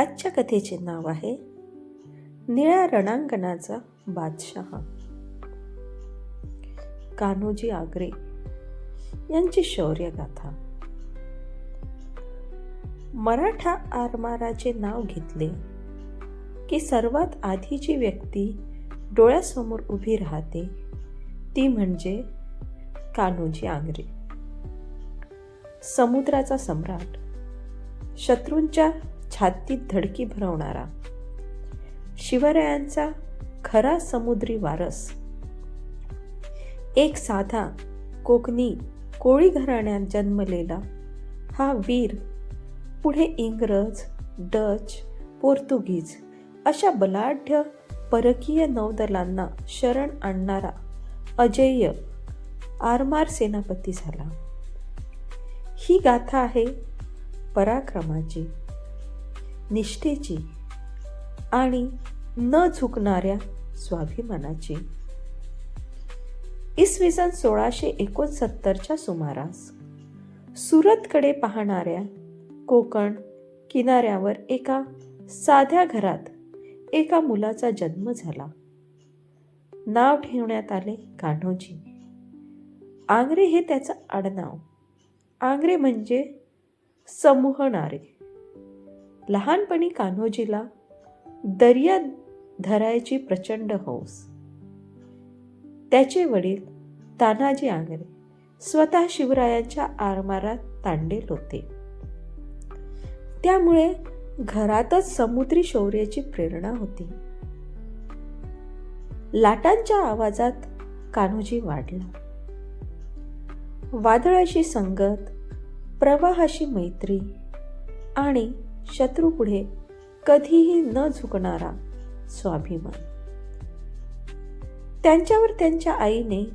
आजच्या कथेचे नाव आहे निळ्या रणांगणाचा बादशहा. कान्होजी आगरे यांची शौर्यगाथा. मराठा आरमाराचे नाव घेतले की सर्वात आधी जी व्यक्ती डोळ्यासमोर उभी राहते ती म्हणजे कान्होजी आंग्रे. समुद्राचा सम्राट शत्रूंच्या छातीत धडकी भरवणारा. शिवरायांचा खरा समुद्री वारस. एक साधा कोकणी कोळी घराण्यात जन्मलेला हा वीर पुढे इंग्रज डच पोर्तुगीज अशा बलाढ्य परकीय नौदलांना शरण आणणारा अजेय आरमार सेनापती झाला. ही गाथा आहे पराक्रमाची. निष्ठेची आणि न झुकणाऱ्या स्वाभिमानाची. इसवी सन सोळाशे एकोणसत्तरच्या सुमारास सुरतकडे पाहणाऱ्या कोकण किनाऱ्यावर एका साध्या घरात एका मुलाचा जन्म झाला. नाव ठेवण्यात आले कान्होजी. आंग्रे हे त्याचं आडनाव. आंग्रे म्हणजे समूहणारे लहानपणी कान्होजीला दर्या धरायची प्रचंड हौस. त्याचे वडील तानाजी आंगरे स्वतः शिवरायांच्या आरमारात तांडेल होते त्यामुळे घरातच समुद्री शौर्याची प्रेरणा होती. लाटांच्या आवाजात कान्होजी वाढला. वादळाशी संगत प्रवाहाशी मैत्री आणि शत्रूपुढे कधीही न झुकणारा स्वाभिमान. त्यांच्यावर त्यांच्या आईने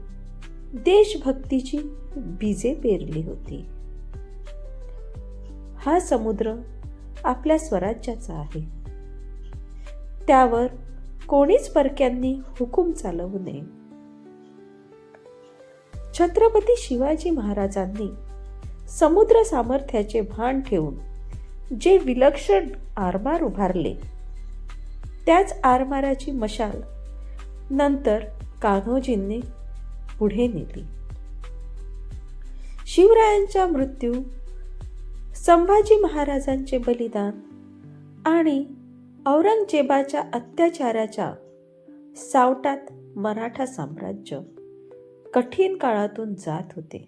देशभक्तीची बीजे पेरली होती. हा समुद्र आपल्या स्वराज्याचा आहे. त्यावर कोणीच परक्यांनी हुकूम चालवू नये. छत्रपती शिवाजी महाराजांनी समुद्र सामर्थ्याचे भान ठेवून जे विलक्षण आरमार उभारले. त्याच आरमाराची मशाल नंतर कान्होजींनी पुढे नेली. शिवरायांचा मृत्यू संभाजी महाराजांचे बलिदान आणि औरंगजेबाच्या अत्याचाराच्या सावटात मराठा साम्राज्य कठीण काळातून जात होते.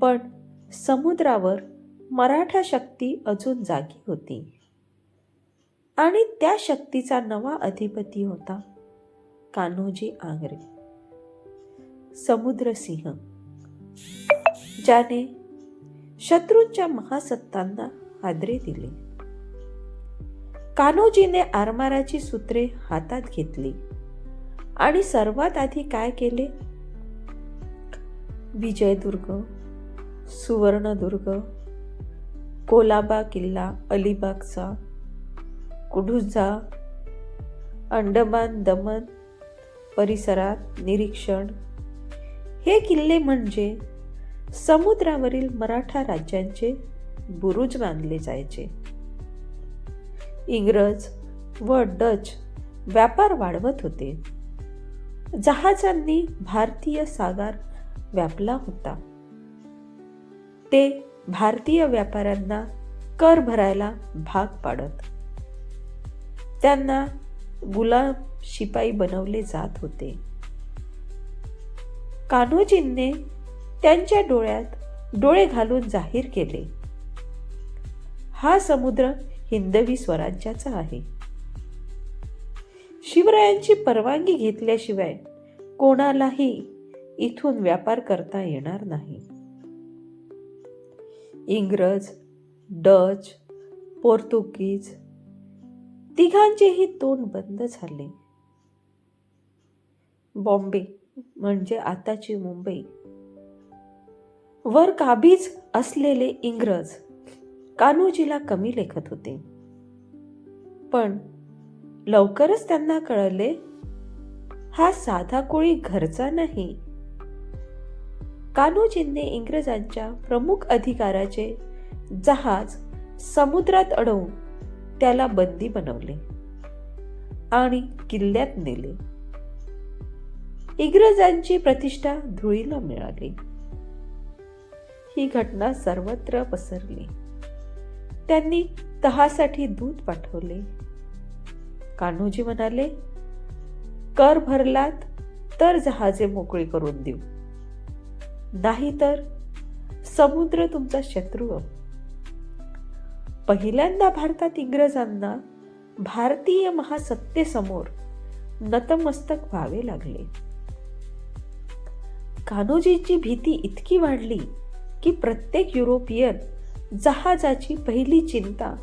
पण समुद्रावर मराठा शक्ती अजून जागी होती. आणि त्या शक्तीचा नवा अधिपती होता कान्होजी आंग्रे. समुद्रसिंह ज्याने शत्रूंच्या महासत्तांना हादरे दिले. कान्होजीने आरमाराची सूत्रे हातात घेतली. आणि सर्वात आधी काय केले? विजयदुर्ग सुवर्णदुर्ग कोलाबा किल्ला अलिबागचा कुडुजा अंडमान दमन परिसरात निरीक्षण. हे किल्ले म्हणजे समुद्रावरील मराठा राज्यांचे बुरुज मानले जायचे. इंग्रज व डच व्यापार वाढवत होते. जहाजांनी भारतीय सागर व्यापला होता. ते भारतीय व्यापाऱ्यांना कर भरायला भाग पाडत. त्यांना गुलाम शिपाई बनवले जात होते. कान्होजींनी त्यांच्या डोळ्यात डोळे घालून जाहीर केले. हा समुद्र हिंदवी स्वराज्याचा आहे. शिवरायांची परवानगी घेतल्याशिवाय कोणालाही इथून व्यापार करता येणार नाही. इंग्रज डच पोर्तुगीज तिघांचेही तोंड बंद झाले. बॉम्बे म्हणजे आताची मुंबई. वर काबीज असलेले इंग्रज कान्होजीला कमी लेखत होते. पण लवकरच त्यांना कळले हा साधा कोळी घरचा नाही. कान्होजींनी इंग्रजांच्या प्रमुख अधिकाराचे जहाज समुद्रात अडवून त्याला बंदी बनवले आणि किल्ल्यात नेले. इंग्रजांची प्रतिष्ठा धुळीला मिळाली. ही घटना सर्वत्र पसरली. त्यांनी तहासाठी दूध पाठवले. कान्होजी म्हणाले कर भरलात तर जहाजे मोकळी करून देऊ. नाही तर समुद्र तुमचा शत्रू. पहिल्यांदा भारतात इंग्रजांना भारतीय महासत्तेसमोर नतमस्तक व्हावे लागले. कान्होजीची भीती इतकी वाढली की प्रत्येक युरोपियन जहाजाची पहिली चिंता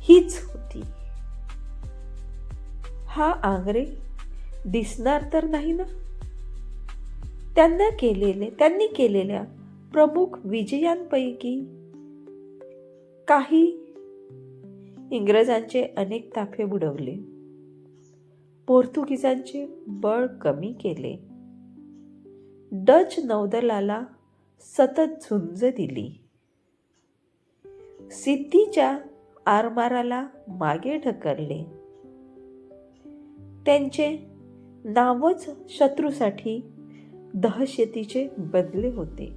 हीच होती. हा आंग्रे दिसणार तर नाही ना? त्यांना केलेले त्यांनी केलेल्या प्रमुख विजयांपैकी काही इंग्रजांचे अनेक ताफे बुडवले. पोर्तुगीजांचे बळ कमी केले. डच नौदलाला सतत झुंज दिली. सिद्धीच्या आरमाराला मागे ढकलले. त्यांचे नावच शत्रूसाठी दहशतीचे बदले होते.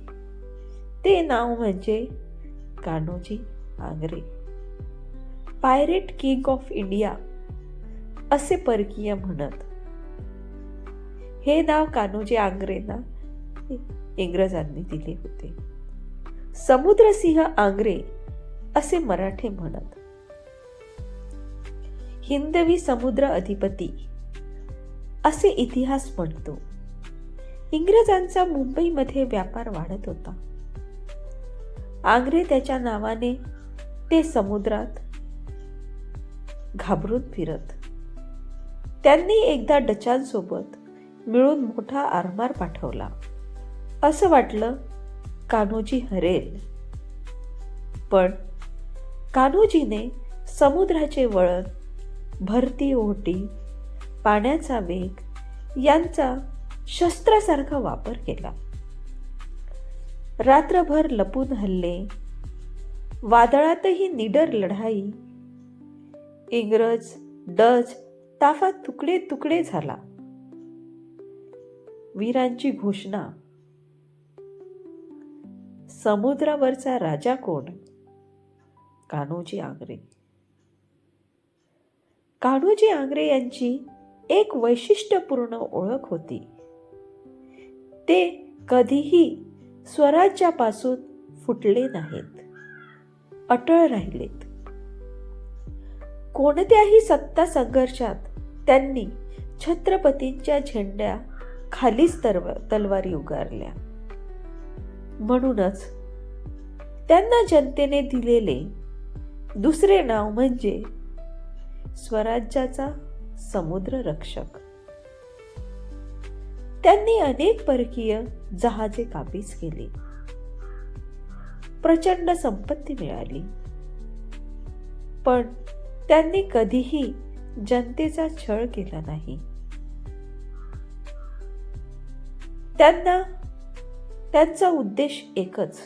ते नाव म्हणजे Kanhoji Angre. Pirate king of India असे परकीय म्हणत. हे नाव कान्होजी आंग्रेंना इंग्रजांनी दिले होते. समुद्रसिंह आंग्रे असे मराठे म्हणत. हिंदवी समुद्र अधिपती असे इतिहास म्हणतो. इंग्रजांचा मुंबईमध्ये व्यापार वाढत होता. आंग्रे त्याच्या नावाने ते समुद्रात घाबरून फिरत. त्यांनी एकदा डचांसोबत मिळून मोठा आरमार पाठवला. असं वाटलं कान्होजी हरेल. पण कान्होजीने समुद्राचे वळण भरती ओहटी पाण्याचा वेग यांचा शस्त्रासारखा वापर केला. रात्रभर लपून हल्ले. वादळातही निडर लढाई. इंग्रज डच ताफा तुकडे तुकडे झाला. वीरांची घोषणा. समुद्रावरचा राजा कोण? कान्होजी आंग्रे. कान्होजी आंग्रे यांची एक वैशिष्ट्यपूर्ण ओळख होती. ते कधीही स्वराज्यापासून फुटले नाहीत. अटळ राहिलेत. कोणत्याही सत्ता संघर्षात त्यांनी छत्रपतींच्या झेंड्या खालीच तरव तलवारी उगारल्या. म्हणूनच त्यांना जनतेने दिलेले दुसरे नाव म्हणजे स्वराज्याचा समुद्र रक्षक. त्यांनी अनेक परकीय जहाजे काबीज केली. प्रचंड संपत्ती मिळाली. पण त्यांनी कधीही जनतेचा छळ केला नाही. त्यांना त्यांचा उद्देश एकच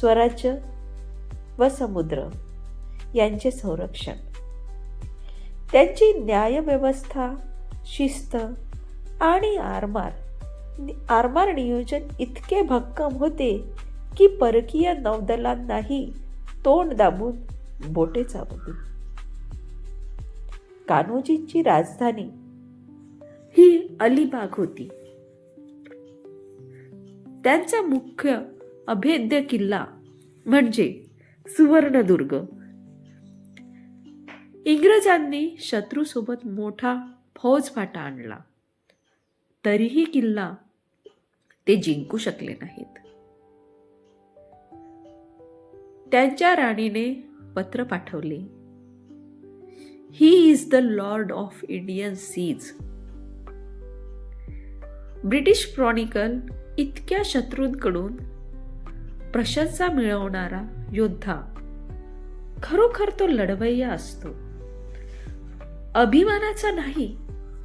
स्वराज्य व समुद्र यांचे संरक्षण. त्यांची न्यायव्यवस्था शिस्त आणि आरमार. आरमार नियोजन इतके भक्कम होते की परकीय नौदलांनाही तोंड दाबून बोटे चावली कान्होजींची राजधानी ही अलिबाग होती. त्यांचा मुख्य अभेद्य किल्ला म्हणजे सुवर्णदुर्ग. इंग्रजांनी शत्रूसोबत मोठा फौजफाटा आणला. तरीही किल्ला ते जिंकू शकले नाहीत. त्यांच्या राणीने पत्र पाठवले. He is the lord of Indian seas British chronicle इतक्या शत्रूंकडून प्रशंसा मिळवणारा योद्धा खरोखर तो लढवय्या असतो. अभिमानाचा नाही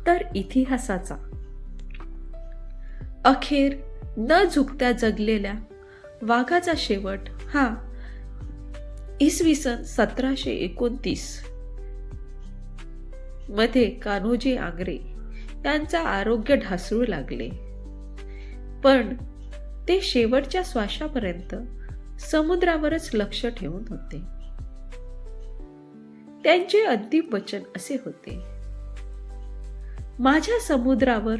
तर इतिहासाचा. अखेर न झुकत्या जगलेल्या वाघाचा शेवट हा इसवी सन सतराशे एकोणतीस. मध्ये कान्होजी आंग्रे यांचा आरोग्य ढासळू लागले. पण ते शेवटच्या श्वासापर्यंत समुद्रावरच लक्ष ठेवून होते. त्यांचे अंतिम वचन असे होते. माझ्या समुद्रावर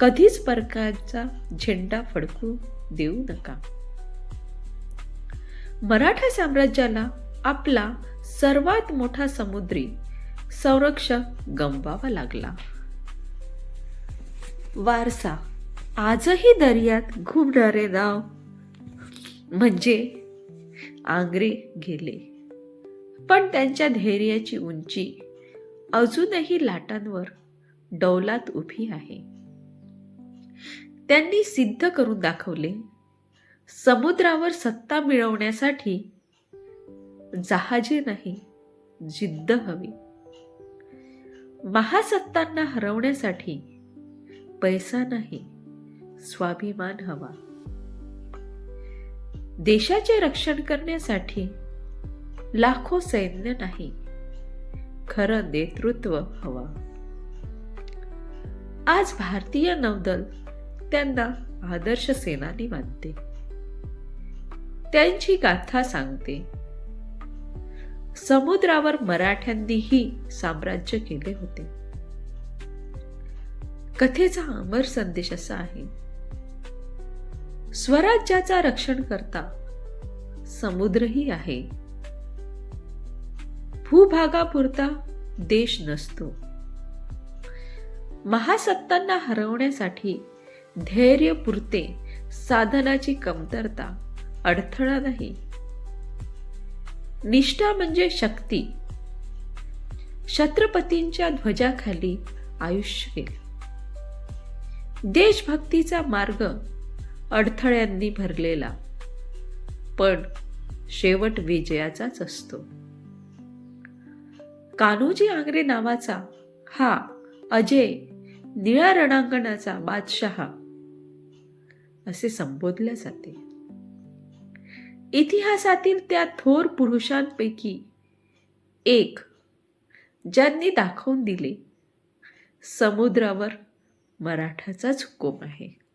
कधीच परकांचा झेंडा फडकू देऊ नका. मराठा साम्राज्याला आपला सर्वात मोठा समुद्री संरक्षक गमवावा लागला. वारसा आजही दर्यात घुमणारे नाव म्हणजे आंग्रे गेले. पण त्यांच्या धैर्याची उंची अजूनही लाटांवर डौलात उभी आहे. त्यांनी सिद्ध करून दाखवले. समुद्रावर सत्ता मिळवण्यासाठी जहाजे नाही जिद्द हवी. महासत्तांना हरवण्यासाठी पैसा नाही स्वाभिमान हवा. देशाचे रक्षण करण्यासाठी लाखो सैन्य नाही खरं नेतृत्व हवा. आज भारतीय नौदल त्यांना आदर्श सेनानी मानते. त्यांची गाथा सांगते. समुद्रावर मराठ्यांनीही साम्राज्य केले होते. कथेचा अमर संदेश असा आहे. स्वराज्याचा रक्षण करता समुद्रही आहे. भूभागापुरता देश नसतो. महासत्तांना हरवण्यासाठी धैर्य पुरते साधनाची कमतरता अडथळा नाही. निष्ठा म्हणजे शक्ती. छत्रपतींच्या ध्वजाखाली आयुष्य गेले. देशभक्तीचा मार्ग अडथळ्यांनी भरलेला पण शेवट विजयाचाच असतो. कान्होजी आंग्रे नावाचा हा अजय निळ्या रणांगणाचा बादशहा असे संबोधले जाते. इतिहासातील त्या थोर पुरुषांपैकी एक ज्यांनी दाखवून दिले समुद्रावर मराठाचाच हुकूम आहे.